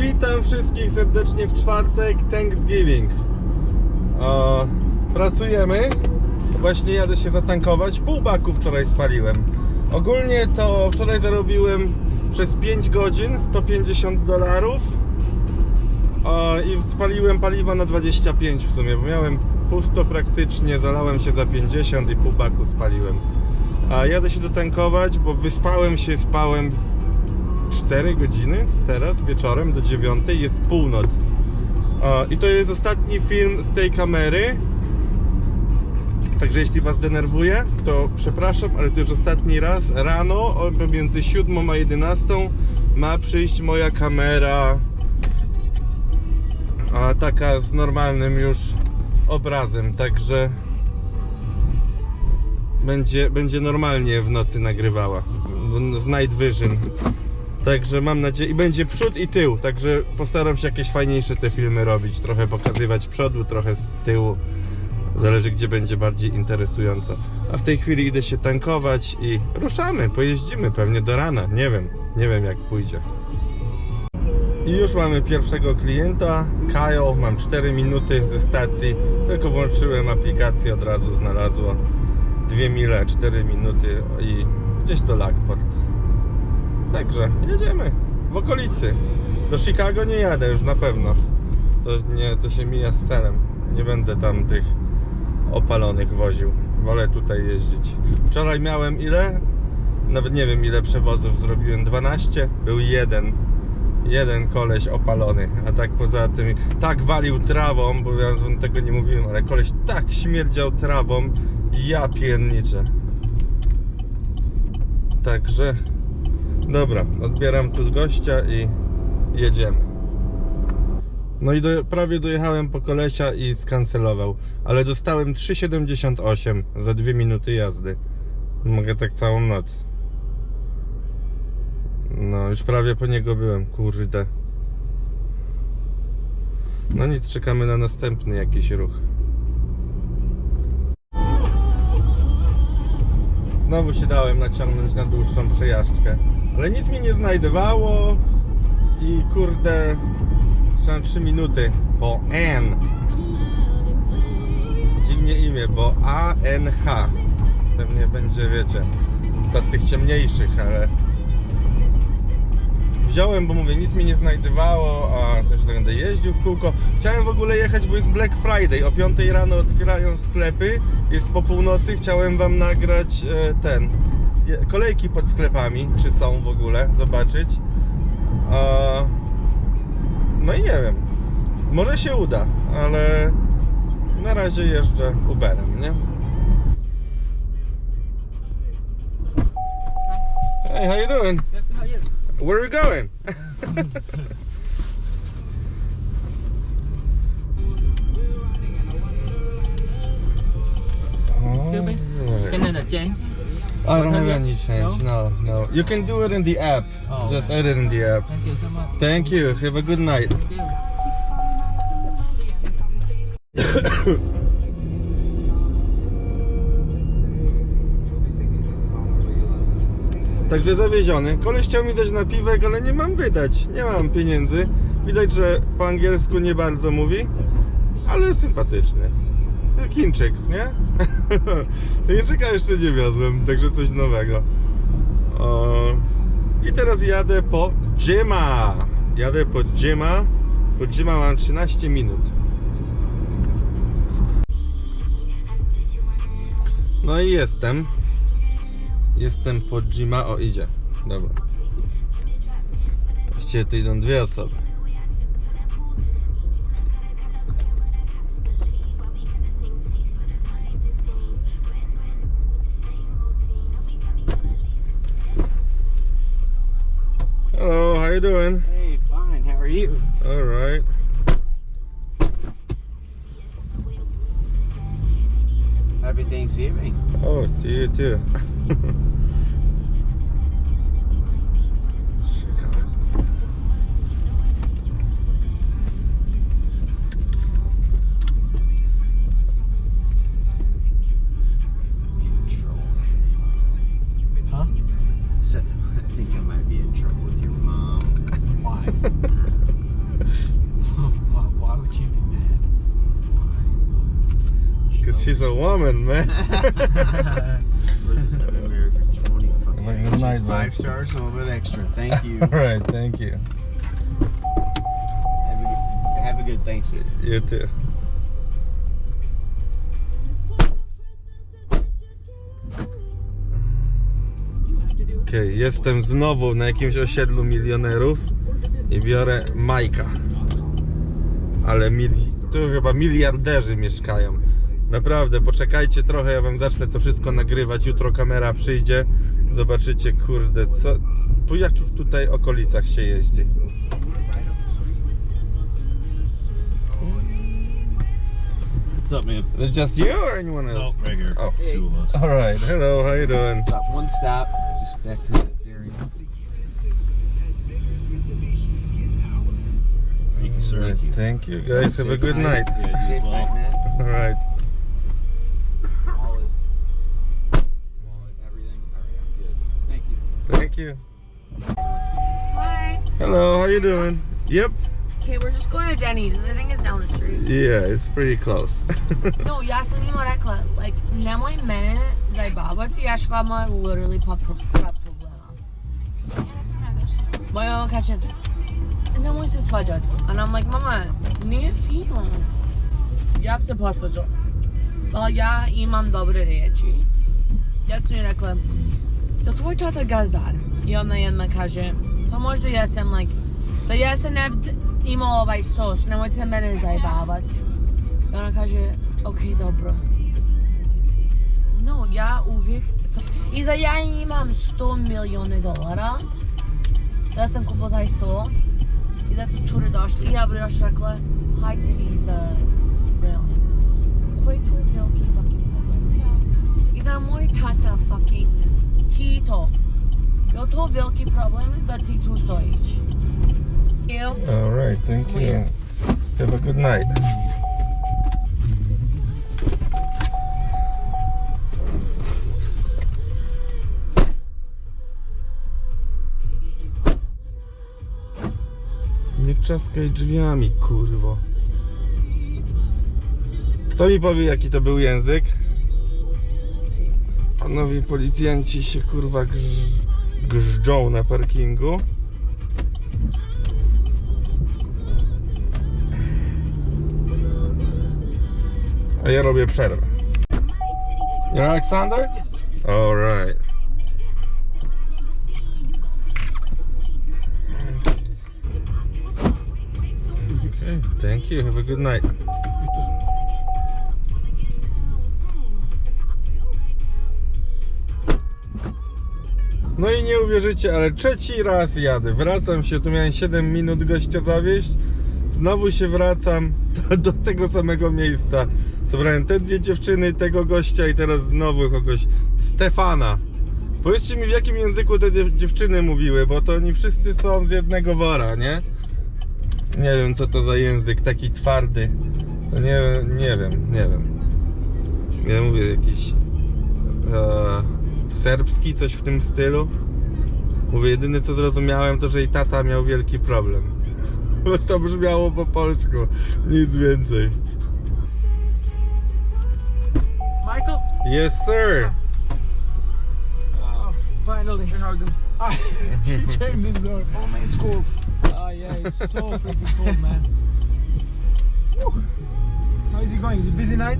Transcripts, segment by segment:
Witam wszystkich serdecznie w czwartek Thanksgiving. O, pracujemy. Właśnie jadę się zatankować. Pół baku wczoraj spaliłem. Ogólnie to wczoraj zarobiłem przez 5 godzin 150 dolarów. I spaliłem paliwa na 25 w sumie, bo miałem pusto praktycznie, zalałem się za 50 i pół baku spaliłem. A jadę się dotankować, bo wyspałem się, spałem 4 godziny teraz wieczorem do 9 jest północ. I to jest ostatni film z tej kamery. Także jeśli Was denerwuje, to przepraszam, ale to już ostatni raz. Rano o pomiędzy 7 a 11 ma przyjść moja kamera a taka z normalnym już obrazem, także będzie, będzie normalnie w nocy nagrywała z Night Vision. Także mam nadzieję, i będzie przód i tył, także postaram się jakieś fajniejsze te filmy robić, trochę pokazywać przodu, trochę z tyłu. Zależy gdzie będzie bardziej interesująco. A w tej chwili idę się tankować i ruszamy, pojeździmy pewnie do rana, nie wiem, nie wiem jak pójdzie. I już mamy pierwszego klienta, Kyle, mam 4 minuty ze stacji, tylko włączyłem aplikację, od razu znalazło 2 mile, 4 minuty i gdzieś to Lockport. Także jedziemy w okolicy. Do Chicago nie jadę już na pewno. To, nie, to się mija z celem. Nie będę tam tych opalonych woził. Wolę tutaj jeździć. Wczoraj miałem ile? Nawet nie wiem ile przewozów zrobiłem. 12? Był jeden jeden koleś opalony, a tak poza tym tak walił trawą, bo ja wam tego nie mówiłem, ale koleś tak śmierdział trawą, ja pierniczę. Także dobra, odbieram tu gościa i jedziemy. No i do, prawie dojechałem po kolesia i skancelował, ale dostałem 3,78 za 2 minuty jazdy. Mogę tak całą noc. No, już prawie po niego byłem, kurde. No nic, czekamy na następny jakiś ruch. Znowu się dałem naciągnąć na dłuższą przejażdżkę, ale nic mi nie znajdowało i kurde, mam 3 minuty po N. Dziwnie imię, bo A-N-H. Pewnie będzie, wiecie, ta z tych ciemniejszych, ale wziąłem, bo mówię, nic mi nie znajdowało, a coś tak będę jeździł w kółko. Chciałem w ogóle jechać, bo jest Black Friday. O 5 rano otwierają sklepy, jest po północy. Chciałem wam nagrać e, ten kolejki pod sklepami, czy są w ogóle, zobaczyć. A, no i nie wiem. Może się uda, ale na razie jeżdżę Uberem, nie? Hey, how you doing? Where are we going? Excuse me? Alright. Can I change? I don't have any change. No, no. You can do it in the app. Oh, Just okay. add it in the app. Thank you so much. Thank you. Have a good night. Także zawieziony. Koleś chciał mi dać napiwek, ale nie mam wydać. Nie mam pieniędzy. Widać, że po angielsku nie bardzo mówi, ale sympatyczny. Chińczyk, nie? Chińczyka jeszcze nie wiozłem, także coś nowego. I teraz jadę po Jima. Jadę po Jima. Po Jima mam 13 minut. No i jestem. Jestem po Jima. O, idzie. Dobra. Właściwie tu idą dwie osoby. Doing? Hey, fine. How are you? All right. Happy Thanksgiving. Oh, to you too. Is a woman, man. Lucas got in America 20 fucking Like good night. Five stars, a little bit extra. Thank you. Alright, thank you. have, a good, have a good Thanksgiving. You too. Okej, jestem znowu na jakimś osiedlu milionerów i biorę Majka. Ale mili... tu chyba miliarderzy mieszkają. Naprawdę, poczekajcie trochę, ja wam zacznę to wszystko nagrywać. Jutro kamera przyjdzie. Zobaczycie, kurde, co, po jakich tutaj okolicach się jeździ. What's up, man? Just you or anyone else? right here. Oh. Two of us. All right. Hello. How you doing? What's up? One stop, just back to the area. Thank you, sir. Thank you. Thank you, guys. Have a good night. Yeah, you Safe as well. night, man. All right. Thank you. Thank you. Hi. Hello. How you doing? Yep. Okay, we're just going to Denny's. I think it's down the street. Yeah, it's pretty close. No, ja sam nie rekla. Like, nemoj mene zajebavati, ja ću vama literally pa pro- pra problema. Moja mama kaže, nemoj se svađati. And I'm like, mama, nije fino. Ja bi se posvađala. Ali ja imam dobre riječi. Ja sam joj rekla, tvoj tata gazdar? I ona jedna kaže, pa možda jesam, like, da jesam ne bi imao ovaj sos, nemojte mene zajebavati. I ona kaže, ok, dobro. No, ja uvijek sam... I da ja imam 100 milijone dolara, da sam kupila taj so, i da su cure došli, i ja bi još rekla, hajte vi za railing. Koji to veliki fucking problem? I da moj tata fucking Tito, li to veliki problem da ti tu stojiš? Ew. All right. Thank you. Yes. Have a good night. Nie trzaskaj drzwiami, kurwo. Kto mi powie, jaki to był język? Panowie policjanci się kurwa grz... grzdzą na parkingu. A ja robię przerwę. You're Alexander? Yes. All right. Okay, thank you. Have a good night. No i nie uwierzycie, ale trzeci raz jadę. Wracam się, tu miałem 7 minut gościa zawieźć. Znowu się wracam do, tego samego miejsca. Zabrałem te dwie dziewczyny, tego gościa i teraz znowu kogoś. Stefana. Powiedzcie mi w jakim języku te dziew- dziewczyny mówiły, bo to oni wszyscy są z jednego wora, nie? Nie wiem co to za język taki twardy. To nie, nie wiem, nie wiem. Ja mówię jakiś e, serbski, coś w tym stylu. Mówię, jedyne co zrozumiałem to, że jej tata miał wielki problem. Bo to brzmiało po polsku, nic więcej. Michael? Yes sir! Oh, finally. How do? You came this door. Oh man, it's cold. Oh yeah, it's so freaking cold, man. How is it going? Is it busy night?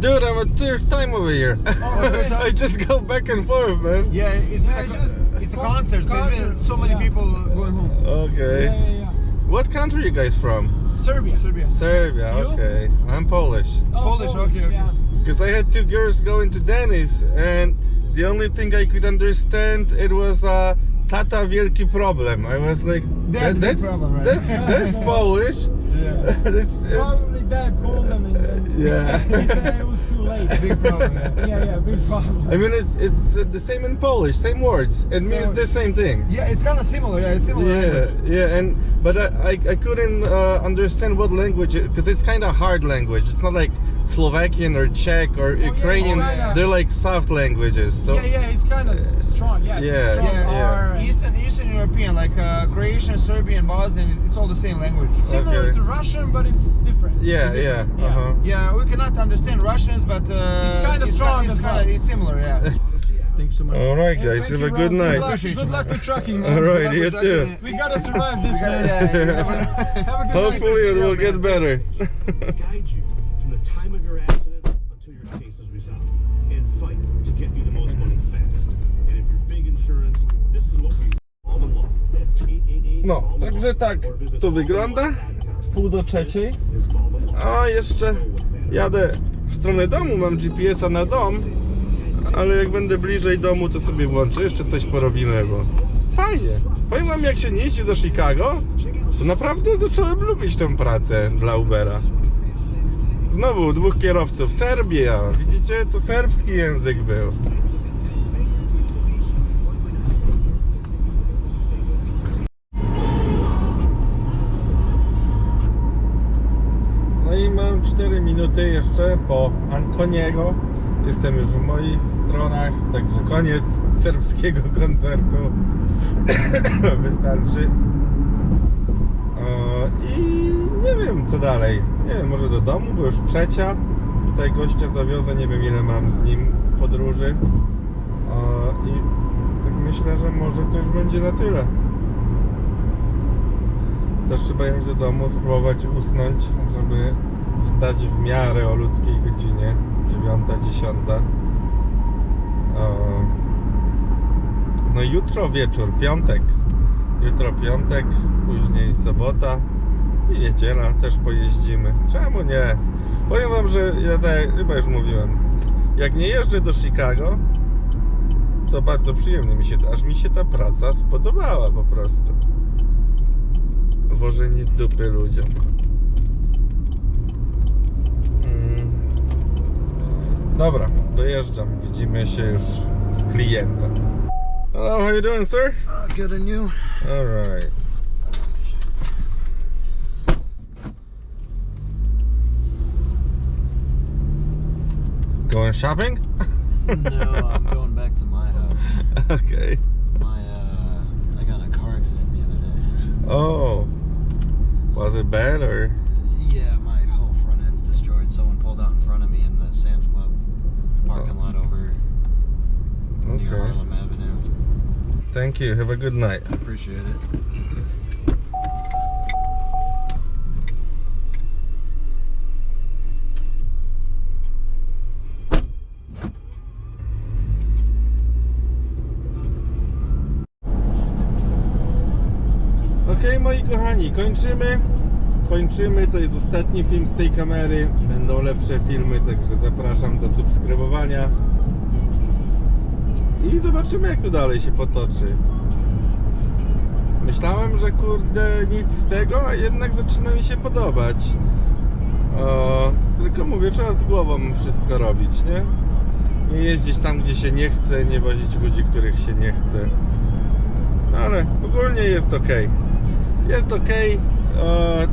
Dude, I'm a third time over here. Oh, okay. I just go back and forth, man. Yeah, it's, Yeah, a, just it's a con- concert, so, so many yeah. people going home. Okay. Yeah, yeah, yeah. What country you guys from? Serbia. Serbia. Serbia, You? okay. I'm Polish. Oh, Polish, okay, okay. Yeah. Because I had two girls going to Dennis and the only thing I could understand it was uh, Tata Wielki Problem. I was like, That's big that's, problem, right? that's, that's Polish. Yeah. It's- it's- Probably dad called them and, and Yeah. he said it was too late. Big problem. Yeah. Yeah, yeah, big problem. I mean, it's it's uh, the same in Polish, same words. It means So- the same thing. Yeah, it's kind of similar. Yeah, it's similar. Yeah, language. yeah, and but I I, I couldn't uh, understand what language because it's kind of hard language. It's not like Slovakian or Czech or yeah, Ukrainian. it's kinda- They're like soft languages. So yeah, yeah, it's kind of strong. Yeah, Yeah, strong yeah. R and- Eastern Eastern European like uh, Croatian, Serbian, Bosnian. It's, it's all the same language. Similar Okay. to Russian, but it's different. Yeah, yeah. Uh-huh. Yeah, we cannot understand Russians, but uh, It's kinda strong It's, kinda, well. it's similar, yeah. Thanks so much. All right, guys. Have you, a good Rob. night. Good luck, good you, luck with trucking, All man. right, you too. We gotta survive this, man. Yeah, yeah, you never know. Have a good Hopefully, it will get better. No, także tak to wygląda. W pół do trzeciej. A jeszcze jadę w stronę domu, mam GPS-a na dom, ale jak będę bliżej domu, to sobie włączę, jeszcze coś porobimy, bo fajnie. Powiem wam, jak się nie jeździ do Chicago, to naprawdę zacząłem lubić tę pracę dla Ubera. Znowu dwóch kierowców, Serbia, widzicie, to serbski język był. Minuty jeszcze po Antoniego. Jestem już w moich stronach, także koniec serbskiego koncertu. Wystarczy. I nie wiem co dalej. Nie wiem, może do domu, bo już trzecia. Tutaj gościa zawiozę, nie wiem ile mam z nim podróży. I tak myślę, że może to już będzie na tyle. Też trzeba jechać do domu, spróbować usnąć, żeby wstać w miarę o ludzkiej godzinie. 9, 10. No jutro wieczór, piątek. Jutro piątek, później sobota i niedziela też pojeździmy. Czemu nie? Powiem wam, że ja tak, chyba już mówiłem, jak nie jeżdżę do Chicago, to bardzo przyjemnie mi się, aż mi się ta praca spodobała po prostu wożenie dupy ludziom. Dobra, dojeżdżam. Widzimy się już z klientem. Hello, how you doing, sir? Good on you. All right. Going shopping? no, I'm going back to my house. okay. My, uh, I got a car accident the other day. Oh, was it bad or? Okay. Harlem Avenue. Thank you. Have a good night. I appreciate it. Okej, moi kochani, kończymy. Kończymy, to jest ostatni film z tej kamery. Będą lepsze filmy, także zapraszam do subskrybowania. I zobaczymy, jak to dalej się potoczy. Myślałem, że kurde, nic z tego, a jednak zaczyna mi się podobać. O, tylko mówię, trzeba z głową wszystko robić, nie? Nie jeździć tam, gdzie się nie chce, nie wozić ludzi, których się nie chce. No ale ogólnie jest ok. Jest ok.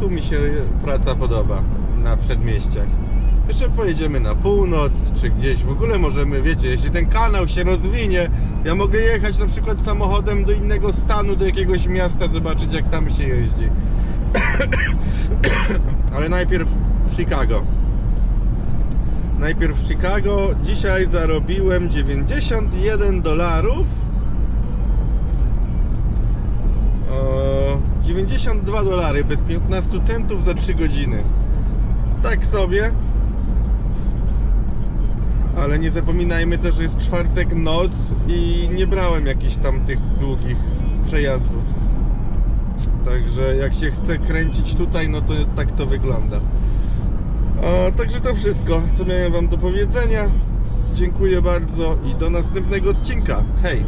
Tu mi się praca podoba na przedmieściach. Jeszcze pojedziemy na północ, czy gdzieś w ogóle możemy, wiecie, jeśli ten kanał się rozwinie, ja mogę jechać na przykład samochodem do innego stanu, do jakiegoś miasta, zobaczyć jak tam się jeździ. Ale najpierw Chicago. Najpierw Chicago. Dzisiaj zarobiłem 91 dolarów. O, 92 dolary bez 15 centów za 3 godziny. Tak sobie. Ale nie zapominajmy też, że jest czwartek noc i nie brałem jakichś tam tych długich przejazdów. Także jak się chce kręcić tutaj, no to tak to wygląda. A, także to wszystko, co miałem Wam do powiedzenia. Dziękuję bardzo i do następnego odcinka. Hej!